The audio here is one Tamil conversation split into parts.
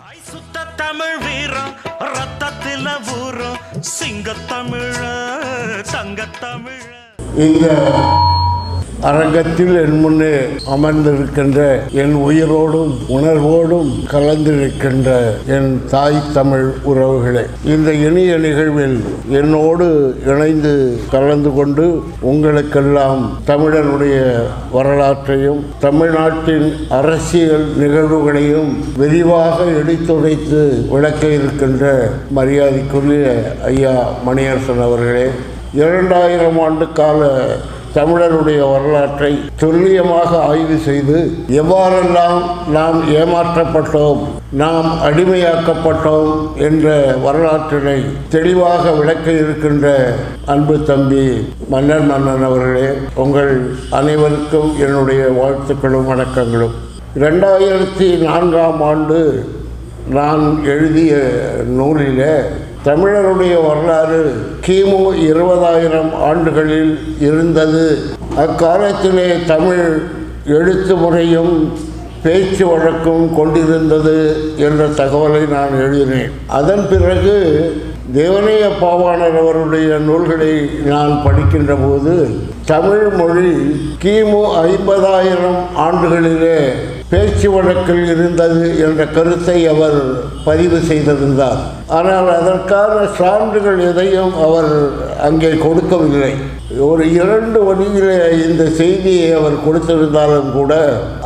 ஐ சுத்த தமிழ் வீரம் ரத்தத்தில ஊறும் சிங்கத்தமிழ தங்கத்தமிழ இந்த அரங்கத்தில் என் முன்னே அமர்ந்திருக்கின்ற என் உயிரோடும் உணர்வோடும் கலந்திருக்கின்ற என் தாய் தமிழ் உறவுகளே இந்த இனிய நிகழ்வில் என்னோடு இணைந்து கலந்து கொண்டு உங்களுக்கெல்லாம் தமிழனுடைய வரலாற்றையும் தமிழ்நாட்டின் அரசியல் நிகழ்வுகளையும் விரிவாக எடுத்துரைத்து விளக்க இருக்கின்ற மரியாதைக்குரிய ஐயா மணியரசன் அவர்களே இரண்டாயிரம் ஆண்டு கால தமிழருடைய வரலாற்றை துல்லியமாக ஆய்வு செய்து எவ்வாறெல்லாம் நாம் ஏமாற்றப்பட்டோம் நாம் அடிமையாக்கப்பட்டோம் என்ற வரலாற்றினை தெளிவாக விளக்க இருக்கின்ற அன்பு தம்பி மன்னர் மன்னன் அவர்களே உங்கள் அனைவருக்கும் என்னுடைய வாழ்த்துக்களும் வணக்கங்களும். ரெண்டாயிரத்தி நான்காம் ஆண்டு நான் எழுதிய நூலில் தமிழருடைய வரலாறு கிமு இருபதாயிரம் ஆண்டுகளில் இருந்தது. அக்காலத்திலே தமிழ் எழுத்து முறையும் பேச்சு வழக்கும் கொண்டிருந்தது என்ற தகவலை நான் எழுதினேன். அதன் பிறகு தேவனைய பாவாணர் அவருடைய நூல்களை நான் படிக்கின்ற போது தமிழ் மொழி கிமு ஐம்பதாயிரம் ஆண்டுகளிலே பேச்சு வழக்கில் இருந்தது என்ற கருத்தை அவர் பதிவு செய்திருந்தார். ஆனால் அதற்கான சான்றுகள் எதையும் அவர் அங்கே கொடுக்கவில்லை. ஒரு இரண்டு வழியிலே இந்த செய்தியை அவர் கொடுத்திருந்தாலும் கூட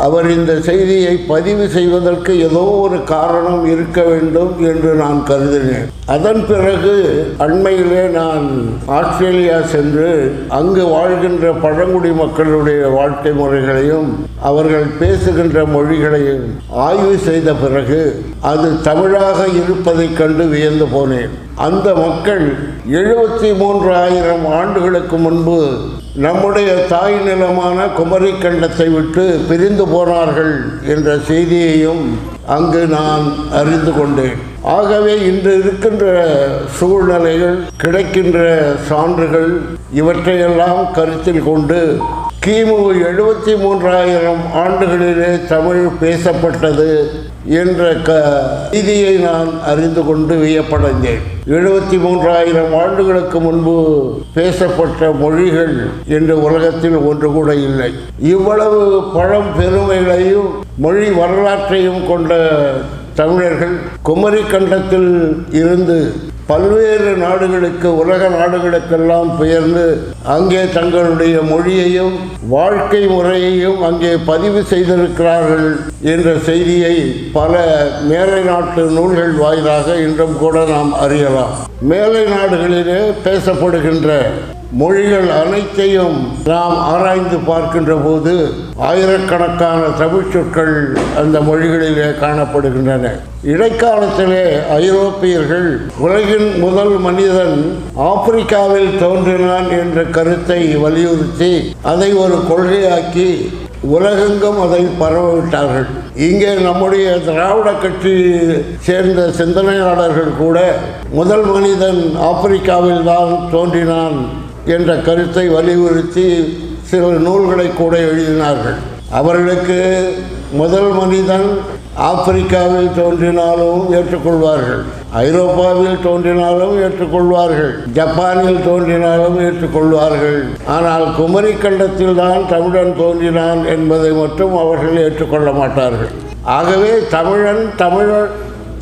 அவர் இந்த செய்தியை பதிவு செய்வதற்கு ஏதோ ஒரு காரணம் இருக்க வேண்டும் என்று நான் கருதினேன். அதன் பிறகு அண்மையிலே நான் ஆஸ்திரேலியா சென்று அங்கு வாழ்கின்ற பழங்குடி மக்களுடைய வாழ்க்கை முறைகளையும் அவர்கள் பேசுகின்ற மொழிகளையும் ஆய்வு செய்த பிறகு அது தமிழாக இருப்பதைக் கண்டு வியந்து போனேன். அந்த மக்கள் எழுபத்தி மூன்று ஆயிரம் ஆண்டுகளுக்கு முன்பு நம்முடைய தாய் நிலமான குமரி கண்டத்தை விட்டு பிரிந்து போனார்கள் என்ற செய்தியையும் அங்கு நான் அறிந்து கொண்டேன். ஆகவே இன்று இருக்கின்ற சூழ்நிலைகள் கிடைக்கின்ற சான்றுகள் இவற்றையெல்லாம் கருத்தில் கொண்டு கிமு எழுபத்தி மூன்றாயிரம் ஆண்டுகளிலே தமிழ் பேசப்பட்டது. என்ற க செய்தியை நான் அறிந்து கொண்டு வியப்படைந்தேன். எழுபத்தி மூன்றாயிரம் ஆண்டுகளுக்கு முன்பு பேசப்பட்ட மொழிகள் என்ற உலகத்தில் ஒன்று கூட இல்லை. இவ்வளவு பழம் பெருமைகளையும் மொழி வரலாற்றையும் கொண்ட தமிழர்கள் குமரி கண்டத்தில் இருந்து பல்வேறு நாடுகளுக்கு உலக நாடுகளுக்கெல்லாம் பெயர்ந்து அங்கே தங்களுடைய மொழியையும் வாழ்க்கை முறையையும் அங்கே பதிவு செய்திருக்கிறார்கள் என்ற செய்தியை பல மேலை நாட்டு நூல்கள் வாயிலாக இன்றும் கூட நாம் அறியலாம். மேலை நாடுகளிலே பேசப்படுகின்ற மொழிகள் அனைத்தையும் நாம் ஆராய்ந்து பார்க்கின்ற போது ஆயிரக்கணக்கான தமிழ் சொற்கள் அந்த மொழிகளிலே காணப்படுகின்றன. இடைக்காலத்திலே ஐரோப்பியர்கள் உலகின் முதல் மனிதன் ஆப்பிரிக்காவில் தோன்றினான் என்ற கருத்தை வலியுறுத்தி அதை ஒரு கொள்கையாக்கி உலகெங்கும் அதை பரவவிட்டார்கள். இங்கே நம்முடைய திராவிட கட்சி சேர்ந்த சிந்தனையாளர்கள் கூட முதல் மனிதன் ஆப்பிரிக்காவில் தான் தோன்றினான். என்ற கருத்தை வலியுறுத்தி சில நூல்களை கூட எழுதினார்கள். அவர்களுக்கு முதல் மனிதன் ஆப்பிரிக்காவில் தோன்றினாலும் ஏற்றுக்கொள்வார்கள். ஐரோப்பாவில் தோன்றினாலும் ஏற்றுக்கொள்வார்கள். ஜப்பானில் தோன்றினாலும் ஏற்றுக்கொள்வார்கள். ஆனால் குமரி கண்டத்தில் தான் தமிழன் தோன்றினான் என்பதை மட்டும் அவர்கள் ஏற்றுக்கொள்ள மாட்டார்கள். ஆகவே தமிழன் தமிழர்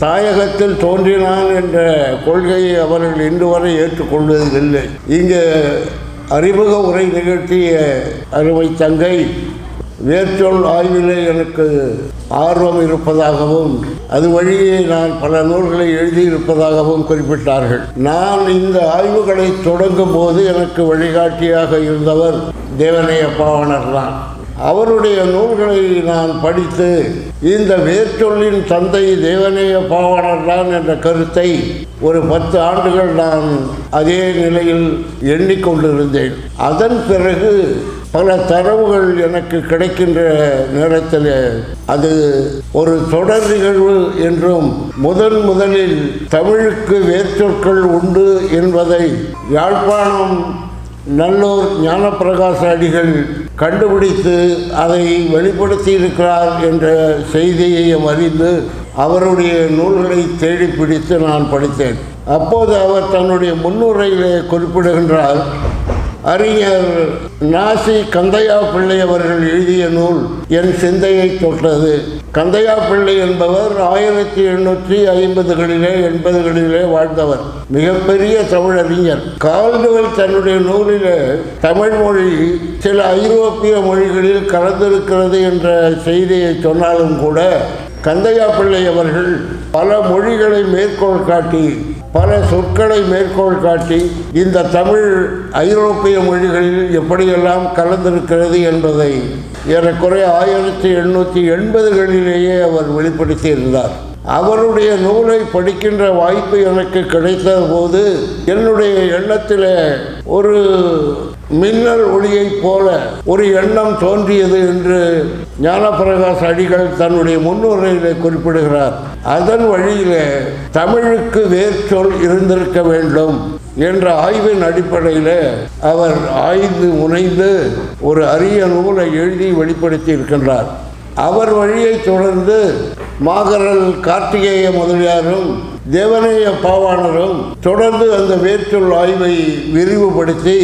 தாயகத்தில் தோன்றினான் என்ற கொள்கையை அவர்கள் இன்று வரை ஏற்றுக்கொள்வதில்லை. இங்கு அறிமுக உரை நிகழ்த்திய அருமை தங்கை வேர்ச்சொல் ஆய்விலே எனக்கு ஆர்வம் இருப்பதாகவும் அது வழியே நான் பல நூல்களை எழுதியிருப்பதாகவும் குறிப்பிட்டார்கள். நான் இந்த ஆய்வுகளை தொடங்கும் போது எனக்கு வழிகாட்டியாக இருந்தவர் தேவனைய பாவனர் தான். அவருடைய நூல்களை நான் படித்து இந்த வேர்ச்சொல்லின் தந்தை தேவநேய பாவாணர் தான் என்ற கருத்தை ஒரு பத்து ஆண்டுகள் நான் அதே நிலையில் எண்ணிக்கொண்டிருந்தேன். அதன் பிறகு பல தரவுகள் எனக்கு கிடைக்கின்ற நேரத்தில் அது ஒரு தொடர் நிகழ்வு என்றும் முதன் முதலில் தமிழுக்கு வேர்ச்சொற்கள் உண்டு என்பதை யாழ்ப்பாணம் நல்லூர் ஞானப்பிரகாச அடிகள் கண்டுபிடித்து அதை வெளிப்படுத்தி இருக்கிறார் என்ற செய்தியையும் அறிந்து அவருடைய நூல்களை தேடி பிடித்து நான் படித்தேன். அப்போது அவர் தன்னுடைய முன்னுரையிலே குறிப்பிடுகின்றார் அறிஞர் நாசி கந்தையா பிள்ளை அவர்கள் எழுதிய நூல் என் சிந்தையை தொட்டது. கந்தையா பிள்ளை என்பவர் ஆயிரத்தி எண்ணூற்றி ஐம்பதுகளிலே எண்பதுகளிலே வாழ்ந்தவர். மிகப்பெரிய தமிழறிஞர். கால்டுவல் தன்னுடைய நூலிலே தமிழ் மொழி சில ஐரோப்பிய மொழிகளில் கலந்திருக்கிறது என்ற செய்தியை சொன்னாலும் கூட கந்தையா பிள்ளை அவர்கள் பல மொழிகளை மேற்கோள் காட்டி பல சொற்களை மேற்கோள் காட்டி இந்த தமிழ் ஐரோப்பிய மொழிகளில் எப்படியெல்லாம் கலந்திருக்கிறது என்பதை ஏறக்குறைய ஆயிரத்தி எண்ணூற்றி எண்பதுகளிலேயே அவர் வெளிப்படுத்தியிருந்தார். அவருடைய நூலை படிக்கின்ற வாய்ப்பு எனக்கு கிடைத்த போது என்னுடைய எண்ணத்தில் ஒரு மின்னல் ஒளியைப் போல ஒரு எண்ணம் தோன்றியது என்று ஞானப்பிரகாஷ் அடிகள் தன்னுடைய முன்னுரையிலே குறிப்பிடுகிறார். அதன் வழியிலே தமிழுக்கு வேர்ச்சொல் இருந்திருக்க வேண்டும் என்ற ஆய்வின் அடிப்படையில் அவர் ஆய்ந்து முனைந்து ஒரு அரிய நூலை எழுதி வெளிப்படுத்தி இருக்கின்றார் அவர் வழியை தொடர்ந்து மாகரல் கார்த்திகேய முதலியாரும் தேவநேய பாவாணரும் தொடர்ந்து அந்த வேர்ச்சொல் ஆய்வை விரிவுபடுத்தி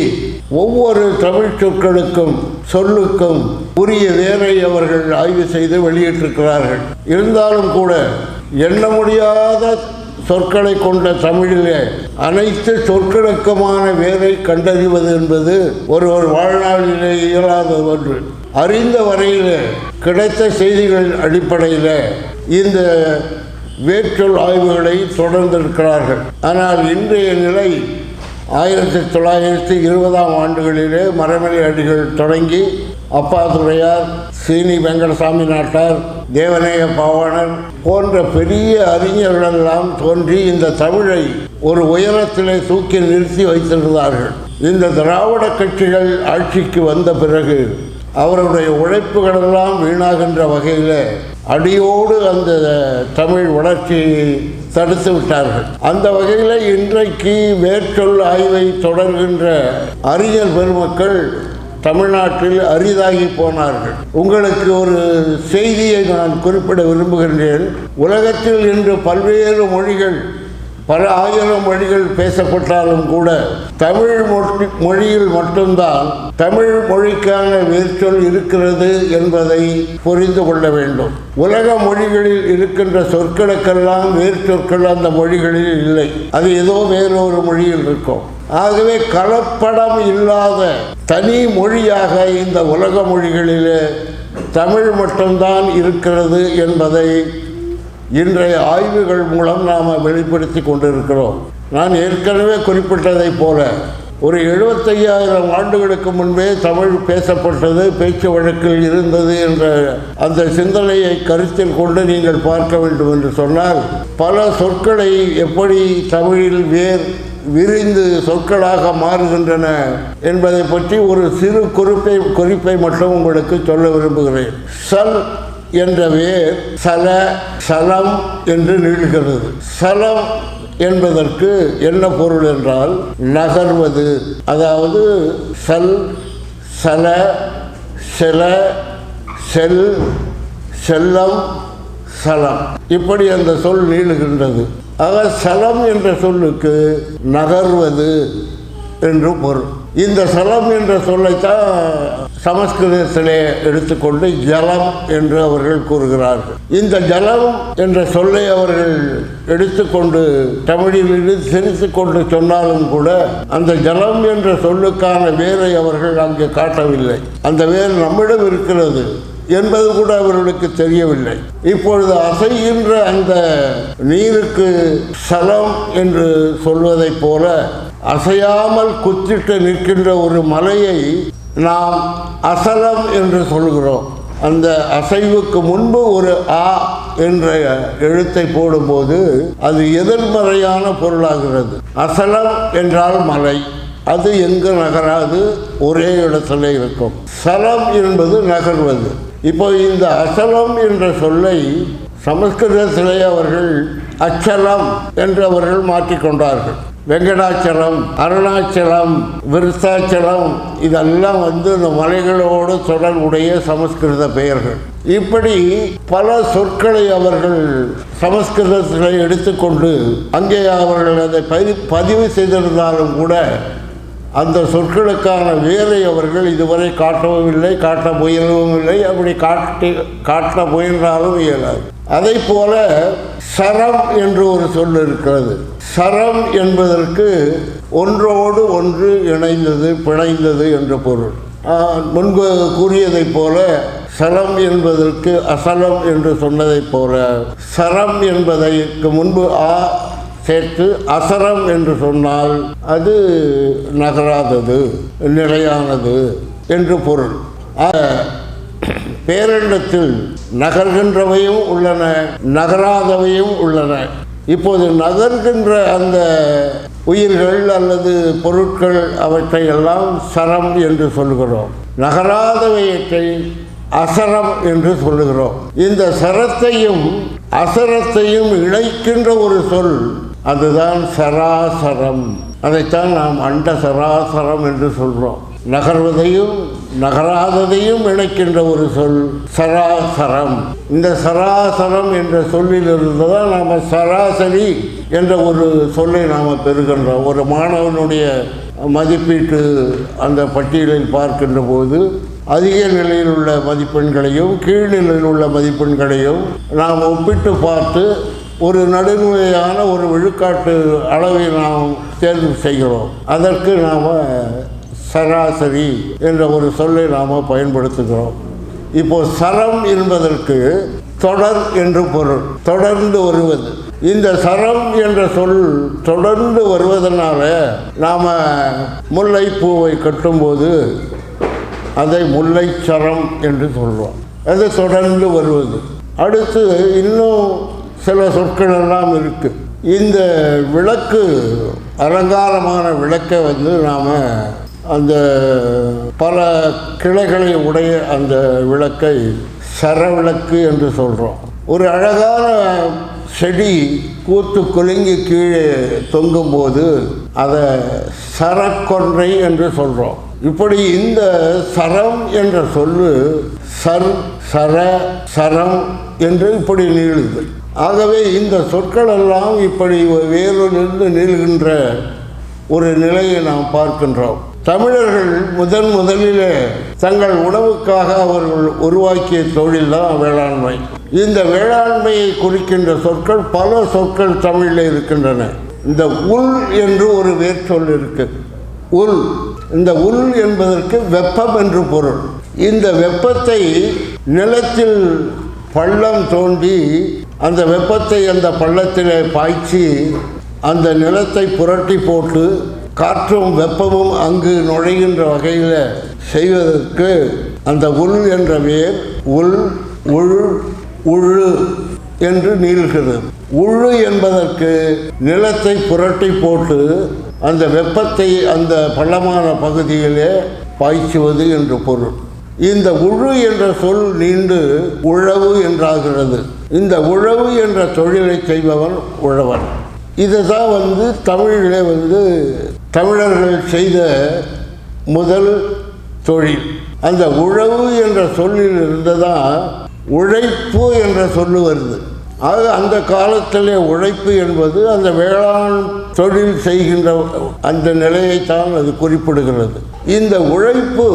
ஒவ்வொரு தமிழ் சொற்களுக்கும் சொல்லுக்கும் உரிய வேரை அவர்கள் ஆய்வு செய்து வெளியிட்டிருக்கிறார்கள். இருந்தாலும் கூட எண்ண முடியாத சொற்களை கொண்ட தமிழிலே அனைத்து சொற்களுக்குமான வேரை கண்டறிவது என்பது ஒரு ஒரு வாழ்நாளிலே இயலாத ஒன்று. அறிந்த வரையில் கிடைத்த செய்திகளின் அடிப்படையில் இந்த வேற்றொல் ஆய்வுகளை தொடர்ந்திருக்கிறார்கள். ஆனால் இன்றைய நிலை ஆயிரத்தி தொள்ளாயிரத்தி இருபதாம் ஆண்டுகளிலே மரமலை அடிகள் தொடங்கி அப்பாதுரையார் சீனி வெங்கடசாமி நாட்டார் தேவநேய பாவாணர் போன்ற பெரிய அறிஞர்களெல்லாம் தோன்றி இந்த தமிழை ஒரு உயரத்திலே தூக்கி நிறுத்தி வைத்திருந்தார்கள். இந்த திராவிட கட்சிகள் ஆட்சிக்கு வந்த பிறகு அவருடைய உழைப்புகளெல்லாம் வீணாகின்ற வகையில் அடியோடு அந்த தமிழ் வளர்ச்சியை தடுத்து விட்டார்கள். அந்த வகையில் இன்றைக்கு வேர்ச்சொல் ஆய்வை தொடர்கின்ற அறிஞர் பெருமக்கள் தமிழ்நாட்டில் அரிதாகி போனார்கள். உங்களுக்கு ஒரு செய்தியை நான் குறிப்பிட விரும்புகின்றேன். உலகத்தில் இன்று பல்வேறு மொழிகள் பல ஆயிரம் மொழிகள் பேசப்பட்டாலும் கூட தமிழ் மொழி மொழியில் மட்டும்தான் தமிழ் மொழிக்கான வேர்ச்சொல் இருக்கிறது என்பதை புரிந்து கொள்ள வேண்டும். உலக மொழிகளில் இருக்கின்ற சொற்களுக்கெல்லாம் வேர்ச்சொற்கள் அந்த மொழிகளில் இல்லை. அது ஏதோ வேறொரு மொழியில் இருக்கும். ஆகவே கலப்படம் இல்லாத தனி மொழியாக இந்த உலக மொழிகளிலே தமிழ் மட்டும்தான் இருக்கிறது என்பதை இன்றைய ஆய்வுகள் மூலம் நாம் வெளிப்படுத்தி கொண்டிருக்கிறோம். நான் ஏற்கனவே குறிப்பிட்டதைப் போல ஒரு எழுபத்தையாயிரம் ஆண்டுகளுக்கு முன்பே தமிழ் பேசப்பட்டது பேச்சு வழக்கில் இருந்தது என்ற அந்த சிந்தனையை கருத்தில் கொண்டு நீங்கள் பார்க்க வேண்டும் என்று சொன்னால் பல சொற்களை எப்படி தமிழில் வேர் விரிந்து சொற்களாக மாறுகின்றன என்பதை பற்றி ஒரு சிறு குறிப்பை குறிப்பை மட்டும் உங்களுக்கு சொல்ல விரும்புகிறேன். சல் என்ற வேர் சல சலம் என்று நீள்கிறது. சலம் என்பதற்கு என்ன பொருள் என்றால் நகர்வது. அதாவது சல் சல செல செல் செல்லம் சலம். இப்படி அந்த சொல் நீளுகின்றது. ஆக சலம் என்ற சொல்லுக்கு நகர்வது என்று பொருள். இந்த சலம் என்ற சொல்லைத்தான் சமஸ்கிருதத்திலே எடுத்துக்கொண்டு ஜலம் என்று அவர்கள் கூறுகிறார்கள். இந்த ஜலம் என்ற சொல்லை அவர்கள் எடுத்துக்கொண்டு தமிழிலிருந்து திரித்து கொண்டு சொன்னாலும் கூட அந்த ஜலம் என்ற சொல்லுக்கான வேரை அவர்கள் அங்கே காட்டவில்லை. அந்த வேர் நம்மிடம் இருக்கிறது என்பது கூட அவர்களுக்கு தெரியவில்லை. இப்பொழுது அசைகின்ற அந்த நீருக்கு சலம் என்று சொல்வதைப் போல அசையாமல் குத்திட்டு நிற்கின்ற ஒரு மலையை நாம் அசலம் என்று சொல்கிறோம். அந்த அசைவுக்கு முன்பு ஒரு ஆ என்ற எழுத்தை போடும்போது அது எதிர்மறையான பொருளாகிறது. அசலம் என்றால் மலை. அது எங்கு நகராது? ஒரே இடத்துல இருக்கும். சலம் என்பது நகர்வது. இப்போ இந்த அசலம் என்ற சொல்லை சமஸ்கிருதத்திலே அவர்கள் அச்சலம் என்று அவர்கள் மாற்றிக்கொண்டார்கள். வெங்கடாச்சலம் அருணாச்சலம் விருத்தாச்சலம் இதெல்லாம் வந்து இந்த மலைகளோடு தொடர்புடைய சமஸ்கிருத பெயர்கள். இப்படி பல சொற்களை அவர்கள் சமஸ்கிருதத்தில் எடுத்துக்கொண்டு அங்கே அவர்கள் அதை பதிவு பதிவு செய்திருந்தாலும் கூட அந்த சொற்களுக்கான வேலை அவர்கள் இதுவரை காட்டவும் இல்லை காட்ட முயலவும் இல்லை அப்படி காட்டி காட்ட முயன்றாலும் இயலாது. அதை போல சரம் என்று ஒரு சொல் இருக்கிறது. சரம் என்பதற்கு ஒன்றோடு ஒன்று இணைந்தது பிணைந்தது என்ற பொருள். முன்பு கூறியதைப் போல சரம் என்பதற்கு அசலம் என்று சொன்னதைப் போல சரம் என்பதற்கு முன்பு ஆ சேர்த்து அசரம் என்று சொன்னால் அது நகராதது நிலையானது என்று பொருள். பேரண்டத்தில் நகர்கின்றவையும் உள்ளன நகராதவையும் உள்ளன. இப்போது நகர்கின்ற அந்த உயிர்கள் அல்லது பொருட்கள் அவற்றை எல்லாம் சரம் என்று சொல்கிறோம். நகராதவையற்றை அசரம் என்று சொல்லுகிறோம். இந்த சரத்தையும் அசரத்தையும் இணைக்கின்ற ஒரு சொல் அதுதான் சராசரம். அதைத்தான் நாம் அண்ட சராசரம் என்று சொல்கிறோம் நகர்வதையும் நகராததையும் இணைக்கின்ற ஒரு சொல் சராசரம். இந்த சராசரம் என்ற சொல்லிலிருந்து தான் நாம் சராசரி என்ற ஒரு சொல்லை நாம் பெறுகின்றோம். ஒரு மாணவனுடைய மதிப்பீட்டு அந்த பட்டியலில் பார்க்கின்ற போது அதிக நிலையில் உள்ள மதிப்பெண்களையும் கீழ்நிலையில் உள்ள மதிப்பெண்களையும் நாம் ஒப்பிட்டு பார்த்து ஒரு நடுநிலையான ஒரு விழுக்காட்டு அளவை நாம் தேர்வு செய்கிறோம். அதற்கு நாம் சராசரி என்ற ஒரு சொல்லை நாம் பயன்படுத்துகிறோம். இப்போ சரம் என்பதற்கு தொடர் என்று பொருள் தொடர்ந்து வருவது. இந்த சரம் என்ற சொல் தொடர்ந்து வருவதனால நாம் முல்லைப்பூவை கட்டும்போது அதை முல்லை சரம் என்று சொல்கிறோம் அது தொடர்ந்து வருவது. அடுத்து இன்னும் சில சொற்கள் எல்லாம் இருக்கு. இந்த விளக்கு அலங்காரமான விளக்கை வந்து நாம் அந்த பல கிளைகளை உடைய அந்த விளக்கை சரவிளக்கு என்று சொல்கிறோம் ஒரு அழகான செடி கூத்து குலுங்கி கீழே தொங்கும்போது அதை சரக்கொன்றை என்று சொல்கிறோம் இப்படி இந்த சரம் என்ற சொல்லு சர் சர சரம் என்று இப்படி நீளுது. ஆகவே இந்த சொற்கள் எல்லாம் இப்படி வேறொலிருந்து நீள்கின்ற ஒரு நிலையை நாம் பார்க்கின்றோம். தமிழர்கள் முதன் முதலிலே தங்கள் உணவுக்காக அவர்கள் உருவாக்கிய தொழில் தான் வேளாண்மை. இந்த வேளாண்மையை குறிக்கின்ற சொற்கள் பல சொற்கள் தமிழில் இருக்கின்றன. இந்த உள் என்று ஒரு வேர்ச்சொல் இருக்கு. உள். இந்த உள் என்பதற்கு வெப்பம் என்று பொருள். இந்த வெப்பத்தை நிலத்தில் பள்ளம் தோண்டி அந்த வெப்பத்தை அந்த பள்ளத்திலே பாய்ச்சி அந்த நிலத்தை புரட்டி போட்டு காற்றும் வெப்பமும் அங்கு நுழைகின்ற வகையில் செய்வதற்கு அந்த உள் என்ற வேர் உள் உள் உழு என்று நீள்கிறது. உழு என்பதற்கு நிலத்தை புரட்டி போட்டு அந்த வெப்பத்தை அந்த பள்ளமான பகுதியிலே பாய்ச்சுவது என்று பொருள். இந்த உழு என்ற சொல் நீண்டு உழவு என்றாகிறது. இந்த உழவு என்ற தொழிலை செய்பவன் உழவன். இதுதான் வந்து தமிழிலே வந்து தமிழர்கள் செய்த முதல் தொழில். அந்த உழவு என்ற சொல்லில் இருந்துதான் உழைப்பு என்ற சொல்லு வருது. ஆக அந்த காலத்திலே உழைப்பு என்பது அந்த வேளாண் தொழில் செய்கின்ற அந்த நிலையைத்தான் அது குறிப்பிடுகிறது. இந்த உழைப்பு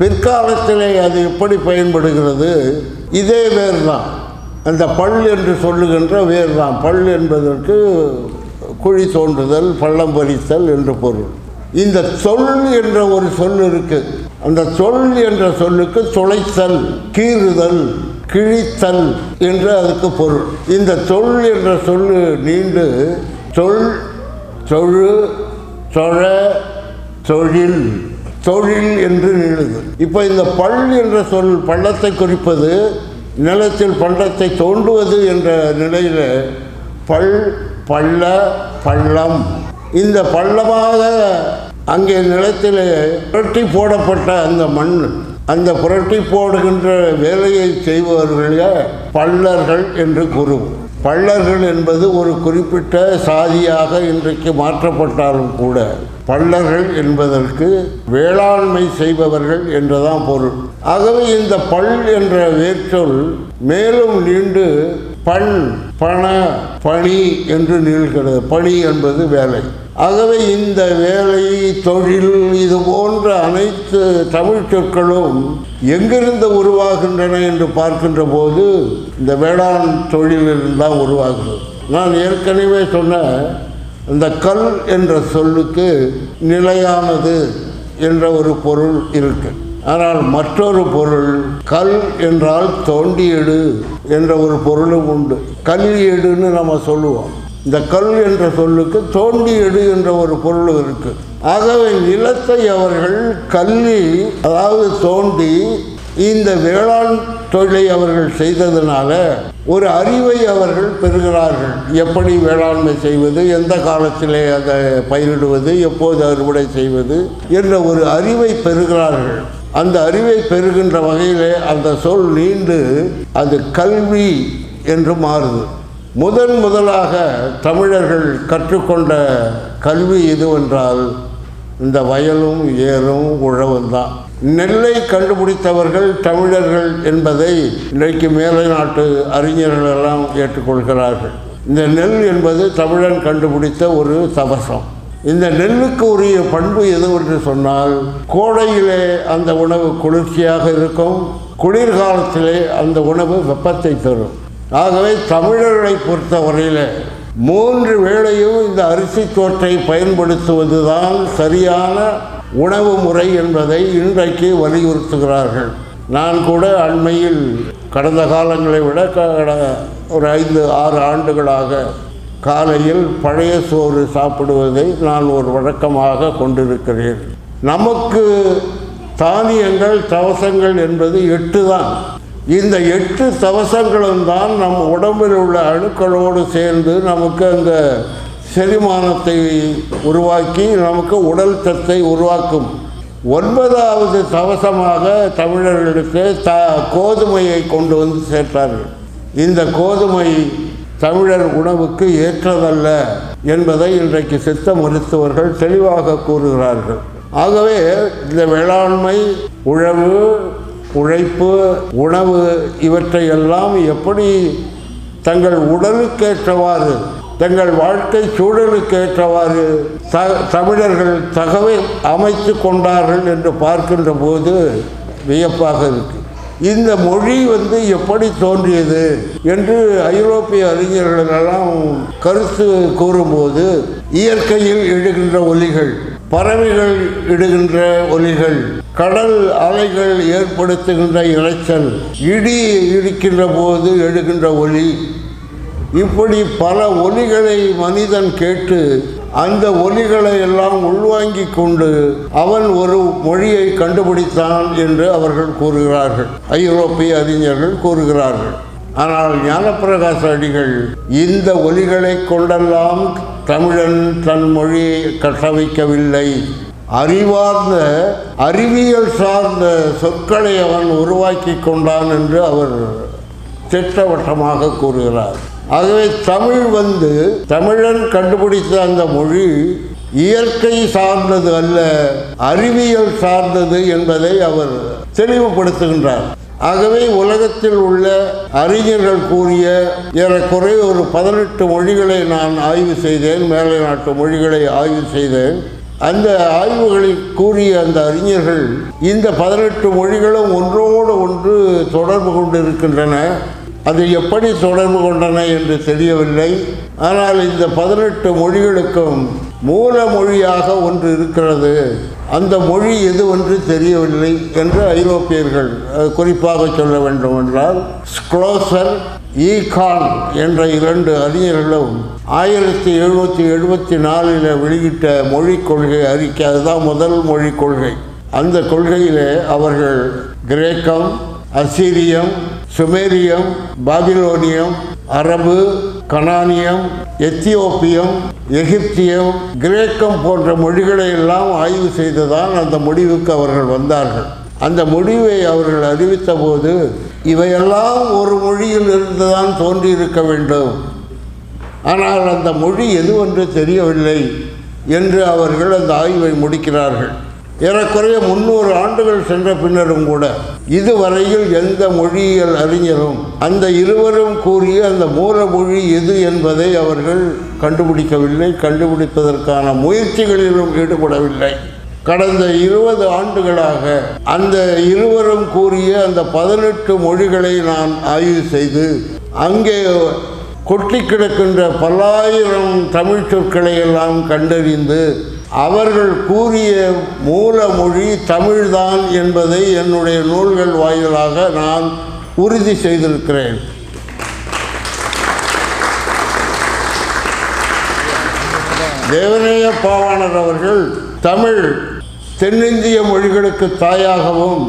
பிற்காலத்திலே அது எப்படி பயன்படுகிறது? இதே வேறு தான் அந்த பல் என்று சொல்லுகின்ற வேர் தான் பல் என்பதற்கு குழி தோன்றுதல் பள்ளம் பறித்தல் என்று பொருள். இந்த சொல் என்ற ஒரு சொல் இருக்கு. அந்த சொல் என்ற சொல்லுக்கு துளைத்தல் கீறுதல் கிழித்தல் என்று அதுக்கு பொருள். இந்த சொல் என்ற சொல்லு நீண்டு சொல் தொழு தொழ தொழில் தொழில் என்று நீளுது. இப்போ இந்த பல் என்ற சொல் பள்ளத்தை குறிப்பது நிலத்தில் பள்ளத்தை தோண்டுவது என்ற நிலையில் பல் பள்ள பள்ளம். இந்த பள்ளமாக அங்கே நிலத்தில் புரட்டி போடப்பட்ட அந்த மண் அந்த புரட்டி போடுகின்ற வேலையை செய்பவர்களே பள்ளர்கள் என்று கூறுவோம். பள்ளர்கள் என்பது ஒரு குறிப்பிட்ட சாதியாக இன்றைக்கு மாற்றப்பட்டாலும் கூட பள்ளர்கள் என்பதற்கு வேளாண்மை செய்பவர்கள் என்றுதான் பொருள். ஆகவே இந்த பல் என்ற வேர்ச்சொல் மேலும் நீண்டு பண் பண பணி என்று நிகழ்கிறது. பணி என்பது வேலை. ஆகவே இந்த வேலை தொழில் இது போன்ற அனைத்து தமிழ் சொற்களும் எங்கிருந்து உருவாகின்றன என்று பார்க்கின்ற போது இந்த வேளாண் தொழிலிருந்து தான் உருவாகிறது. நான் ஏற்கனவே சொன்ன இந்த கல் என்ற சொல்லுக்கு நிலையானது என்ற ஒரு பொருள் இருக்குது ஆனால் மற்றொரு பொருள் கல் என்றால் தோண்டியெடு என்ற ஒரு பொருளும் உண்டு. கல்லியடுன்னு நம்ம சொல்லுவோம். இந்த கல் என்ற சொல்லுக்கு தோண்டியெடு என்ற ஒரு பொருள் இருக்கு. ஆகவே நிலத்தை அவர்கள் கல்வி அதாவது தோண்டி இந்த வேளாண் தொழிலை அவர்கள் செய்ததுனால ஒரு அறிவை அவர்கள் பெறுகிறார்கள். எப்படி வேளாண்மை செய்வது எந்த காலத்திலே அதை பயிரிடுவது எப்போது அறுவடை செய்வது என்ற ஒரு அறிவை பெறுகிறார்கள். அந்த அறிவை பெறுகின்ற வகையிலே அந்த சொல் நீண்டு அது கல்வி என்று மாறுது. முதன் முதலாக தமிழர்கள் கற்றுக்கொண்ட கல்வி எதுவென்றால் இந்த வயலும் ஏரும் உழவும் தான். நெல்லை கண்டுபிடித்தவர்கள் தமிழர்கள் என்பதை இன்றைக்கு மேலை நாட்டு அறிஞர்கள் எல்லாம் ஏற்றுக்கொள்கிறார்கள். இந்த நெல் என்பது தமிழன் கண்டுபிடித்த ஒரு தவசம். இந்த நெல்லுக்கு உரிய பண்பு எதுவென்று சொன்னால் கோடையிலே அந்த உணவு குளிர்ச்சியாக இருக்கும் குளிர்காலத்திலே அந்த உணவு வெப்பத்தை தரும். ஆகவே தமிழர்களை பொறுத்தவரையில் மூன்று வேளையும் இந்த அரிசி தோற்றை பயன்படுத்துவதுதான் சரியான உணவு முறை என்பதை இன்றைக்கு வலியுறுத்துகிறார்கள். நான் கூட அண்மையில் கடந்த காலங்களை விட கட- ஒரு ஐந்து ஆறு ஆண்டுகளாக காலையில் பழைய சோறு சாப்பிடுவதை நான் ஒரு வழக்கமாக கொண்டிருக்கிறேன். நமக்கு தானியங்கள் தவசங்கள் என்பது எட்டு தான். இந்த எட்டு தவசங்களும் தான் நம் உடம்பில் உள்ள அணுக்களோடு சேர்ந்து நமக்கு அந்த செரிமானத்தை உருவாக்கி நமக்கு உடல் சத்தை உருவாக்கும். ஒன்பதாவது தவசமாக தமிழர்களுக்கு த கோதுமையை கொண்டு வந்து சேர்த்தார்கள். இந்த கோதுமை தமிழர் உணவுக்கு ஏற்றதல்ல என்பதை இன்றைக்கு சித்த மருத்துவர்கள் தெளிவாக கூறுகிறார்கள். ஆகவே இந்த வேளாண்மை உழவு உழைப்பு உணவு இவற்றையெல்லாம் எப்படி தங்கள் உடலுக்கேற்றவாறு தங்கள் வாழ்க்கை சூழலுக்கேற்றவாறு த தமிழர்கள் தகவை அமைத்து கொண்டார்கள் என்று பார்க்கின்ற போது வியப்பாக இருக்கு. இந்த மொழி வந்து எப்படி தோன்றியது என்று ஐரோப்பிய அறிஞர்களெல்லாம் கருத்து கூறும்போது இயற்கையில் எழுகின்ற ஒலிகள் பறவைகள் இடுகின்ற ஒலிகள் கடல் அலைகள் ஏற்படுத்துகின்ற இளைச்சல் இடி இடிக்கின்ற போது எழுகின்ற ஒலி இப்படி பல ஒலிகளை மனிதன் கேட்டு அந்த ஒலிகளை எல்லாம் உள்வாங்கிக் கொண்டு அவன் ஒரு மொழியை கண்டுபிடித்தான் என்று அவர்கள் கூறுகிறார்கள். ஐரோப்பிய அறிஞர்கள் கூறுகிறார்கள். ஆனால் ஞானப்பிரகாச அடிகள் இந்த ஒலிகளை கொண்டெல்லாம் தமிழன் தன் மொழியை கட்டமைக்கவில்லை. அறிவார்ந்த அறிவியல் சார்ந்த சொற்களை அவன் உருவாக்கி கொண்டான் என்று அவர் திட்டவட்டமாக கூறுகிறார். ஆகவே தமிழ் வந்து தமிழன் கண்டுபிடித்த அந்த மொழி இயற்கை சார்ந்தது அல்ல அறிவியல் சார்ந்தது என்பதை அவர் தெளிவுபடுத்துகின்றார். ஆகவே உலகத்தில் உள்ள அறிஞர்கள் கூறிய ஏறக்குறைய ஒரு பதினெட்டு மொழிகளை நான் ஆய்வு செய்தேன் மேலை நாட்டு மொழிகளை ஆய்வு செய்தேன். அந்த ஆய்வுகளில் கூறிய அந்த அறிஞர்கள் இந்த பதினெட்டு மொழிகளும் ஒன்றோடு ஒன்று தொடர்பு கொண்டிருக்கின்றன. அது எப்படி தொடர்பு கொண்டன என்று தெரியவில்லை. ஆனால் இந்த பதினெட்டு மொழிகளுக்கும் மூல மொழியாக ஒன்று இருக்கிறது. அந்த மொழி எதுவென்று தெரியவில்லை என்று ஐரோப்பியர்கள் குறிப்பாக சொல்ல வேண்டும் என்றால் ஸ்க்ளோசர் ஈகான் என்ற இரண்டு அறிஞர்களும் ஆயிரத்தி எழுநூற்றி எழுபத்தி நாலில் வெளியிட்ட மொழிக் கொள்கை அறிக்கை அதுதான் முதல் மொழிக் கொள்கை. அந்த கொள்கையிலே அவர்கள் கிரேக்கம் அசீரியம் சுமேரியம் பாபிலோனியம் அரபு கனானியம் எத்தியோப்பியம் எகிப்தியம் கிரேக்கம் போன்ற மொழிகளை எல்லாம் ஆய்வு செய்துதான் அந்த முடிவுக்கு அவர்கள் வந்தார்கள். அந்த முடிவை அவர்கள் அறிவித்த போது இவையெல்லாம் ஒரு மொழியில் இருந்துதான் தோன்றியிருக்க வேண்டும். ஆனால் அந்த மொழி எதுவென்று தெரியவில்லை என்று அவர்கள் அந்த ஆய்வை முடிக்கிறார்கள். ஏறக்குறைய முந்நூறு ஆண்டுகள் சென்ற பின்னரும் கூட இதுவரையில் எந்த மொழியியல் அறிஞரும் அந்த இருவரும் கூறிய அந்த மூல மொழி எது என்பதை அவர்கள் கண்டுபிடிக்கவில்லை கண்டுபிடிப்பதற்கான முயற்சிகளிலும் ஈடுபடவில்லை. கடந்த இருபது ஆண்டுகளாக அந்த இருவரும் கூறிய அந்த பதினெட்டு மொழிகளை நான் ஆய்வு செய்து அங்கே கொட்டி கிடக்கின்ற பல்லாயிரம் தமிழ் சொற்களை எல்லாம் கண்டறிந்து அவர்கள் கூறிய மூல மொழி தமிழ்தான் என்பதை என்னுடைய நூல்கள் வாயிலாக நான் உறுதி செய்திருக்கிறேன். தேவநேய பாவாணர் அவர்கள் தமிழ் தென்னிந்திய மொழிகளுக்கு தாயாகவும்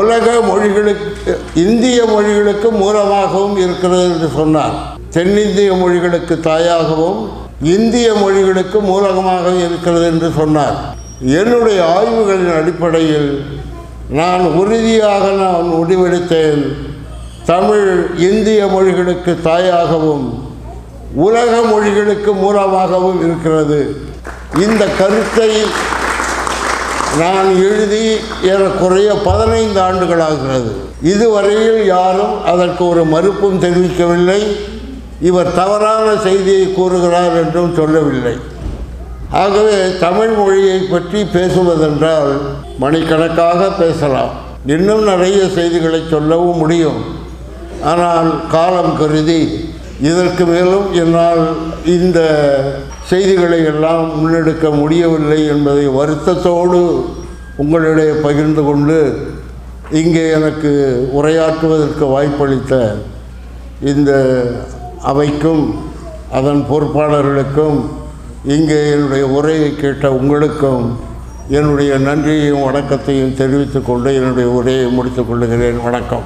உலக மொழிகளுக்கு இந்திய மொழிகளுக்கு மூலமாகவும் இருக்கிறது என்று சொன்னார். தென்னிந்திய மொழிகளுக்கு தாயாகவும் இந்திய மொழிகளுக்கு மூலகமாக இருக்கிறது என்று சொன்னார். என்னுடைய ஆய்வுகளின் அடிப்படையில் நான் உறுதியாக நான் முடிவெடுத்தேன். தமிழ் இந்திய மொழிகளுக்கு தாயாகவும் உலக மொழிகளுக்கு மூலமாகவும் இருக்கிறது. இந்த கருத்தை நான் எழுதி ஏறக்குறைய பதினைந்து ஆண்டுகளாகிறது இதுவரையில் யாரும் அதற்கு ஒரு மறுப்பும் தெரிவிக்கவில்லை. இவர் தவறான செய்தியை கூறுகிறார் என்றும் சொல்லவில்லை. ஆகவே தமிழ் மொழியை பற்றி பேசுவதென்றால் மணிக்கணக்காக பேசலாம். இன்னும் நிறைய செய்திகளை சொல்லவும் முடியும். ஆனால் காலம் கருதி இதற்கு மேலும் என்னால் இந்த செய்திகளை எல்லாம் முன்னெடுக்க முடியவில்லை என்பதை வருத்தத்தோடு உங்களிடையே பகிர்ந்து கொண்டு இங்கே எனக்கு உரையாற்றுவதற்கு வாய்ப்பளித்த இந்த அவைக்கும் அதன் பொறுப்பாளர்களுக்கும் இங்கே என்னுடைய உரையை கேட்ட உங்களுக்கும் என்னுடைய நன்றியையும் வணக்கத்தையும் தெரிவித்துக்கொண்டு என்னுடைய உரையை முடித்துக் கொள்ளுகிறேன். வணக்கம்.